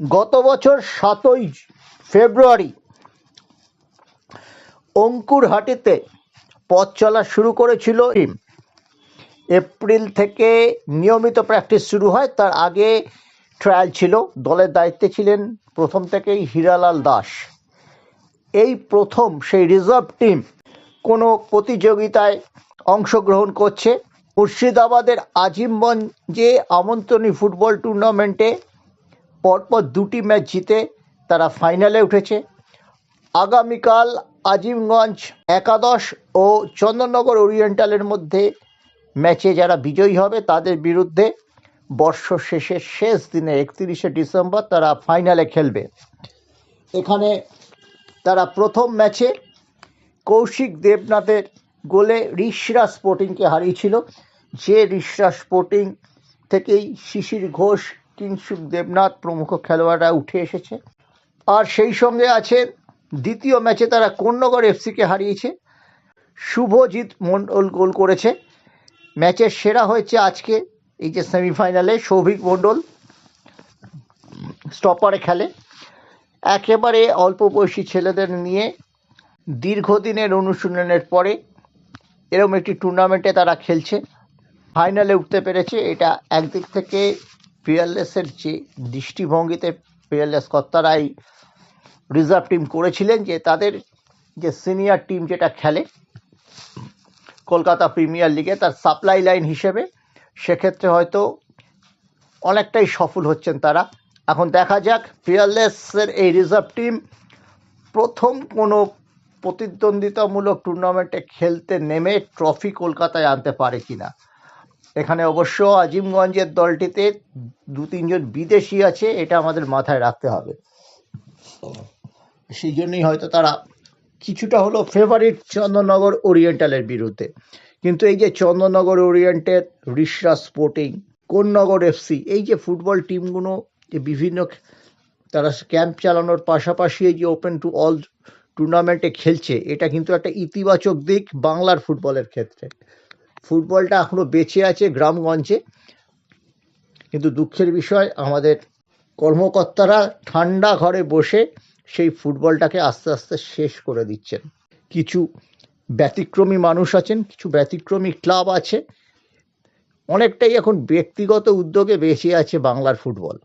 গত বছর সাতই ফেব্রুয়ারি অঙ্কুরহাটিতে পথ চলা শুরু করেছিল এপ্রিল থেকে নিয়মিত প্র্যাকটিস শুরু হয়। তার আগে ট্রায়াল ছিল। দলের দায়িত্বে ছিলেন প্রথম থেকেই হীরালাল দাস। এই প্রথম সেই রিজার্ভ টিম কোনো প্রতিযোগিতায় অংশগ্রহণ করছে। মুর্শিদাবাদের আজিমগঞ্জে আমন্ত্রণী ফুটবল টুর্নামেন্টে পরপর দুটি ম্যাচ জিতে তারা ফাইনালে উঠেছে। আগামীকাল আজিমগঞ্জ, একাদশ ও চন্দননগর ওরিয়েন্টালের মধ্যে ম্যাচে যারা বিজয়ী হবে তাদের বিরুদ্ধে বর্ষ শেষের শেষ দিনে একত্রিশে ডিসেম্বর তারা ফাইনালে খেলবে। এখানে তারা প্রথম ম্যাচে কৌশিক দেবনাথের গোলে রিশরা স্পোর্টিংকে হারিয়েছিল। যে রিশরা স্পোর্টিং থেকেই শিশির ঘোষ কিংসুক দেবনাথ প্রমুখ খেলোয়াড়রা উঠে এসেছে। আর সেই সঙ্গে আছে দ্বিতীয় ম্যাচে তারা কোন্নগর এফসিকে হারিয়েছে। শুভজিৎ মণ্ডল গোল করেছে। ম্যাচের সেরা হয়েছে আজকে এই যে সেমিফাইনালে সৌভিক মণ্ডল স্টপারে খেলে। একেবারে অল্প বয়সী ছেলেদের নিয়ে দীর্ঘদিনের অনুশীলনের পরে এরকম একটি টুর্নামেন্টে তারা খেলছে। ফাইনালে উঠতে পেরেছে। এটা একদিক থেকে পিয়ারলেসের যে দৃষ্টিভঙ্গিতে পিয়ারলেস কর্তারাই রিজার্ভ টিম করেছিলেন যে তাদের যে সিনিয়র টিম যেটা খেলে কলকাতা প্রিমিয়ার লিগে তার সাপ্লাই লাইন হিসেবে, সেক্ষেত্রে হয়তো অনেকটাই সফল হচ্ছেন তারা। এখন দেখা যাক পিয়ারলেসের এই রিজার্ভ টিম প্রথম কোনো প্রতিদ্বন্দ্বিতামূলক টুর্নামেন্টে খেলতে নেমে ট্রফি কলকাতায় আনতে পারে কিনা। এখানে অবশ্য আজিমগঞ্জের দলটিতে দু তিনজন বিদেশি আছে, এটা আমাদের মাথায় রাখতে হবে। সেই জন্যই হয়তো তারা কিছুটা হলো ফেভারিট চন্দননগর ওরিয়েন্টালের বিরুদ্ধে। কিন্তু এই যে চন্দননগর ওরিয়েন্টের রিশরা স্পোর্টিং কোন্নগর এফসি এই যে ফুটবল টিমগুলো যে বিভিন্ন তারা ক্যাম্প চালানোর পাশাপাশি এই যে ওপেন টু অল টুর্নামেন্টে খেলছে, এটা কিন্তু একটা ইতিবাচক দিক বাংলার ফুটবলের ক্ষেত্রে। ফুটবলটা এখনও বেঁচে আছে গ্রামগঞ্জে। কিন্তু দুঃখের বিষয়, আমাদের কর্মকর্তারা ঠান্ডা ঘরে বসে সেই ফুটবলটাকে আস্তে আস্তে শেষ করে দিচ্ছেন। কিছু ব্যতিক্রমী মানুষ আছেন, কিছু ব্যতিক্রমী ক্লাব আছে। অনেকটাই এখন ব্যক্তিগত উদ্যোগে বেঁচে আছে বাংলার ফুটবল।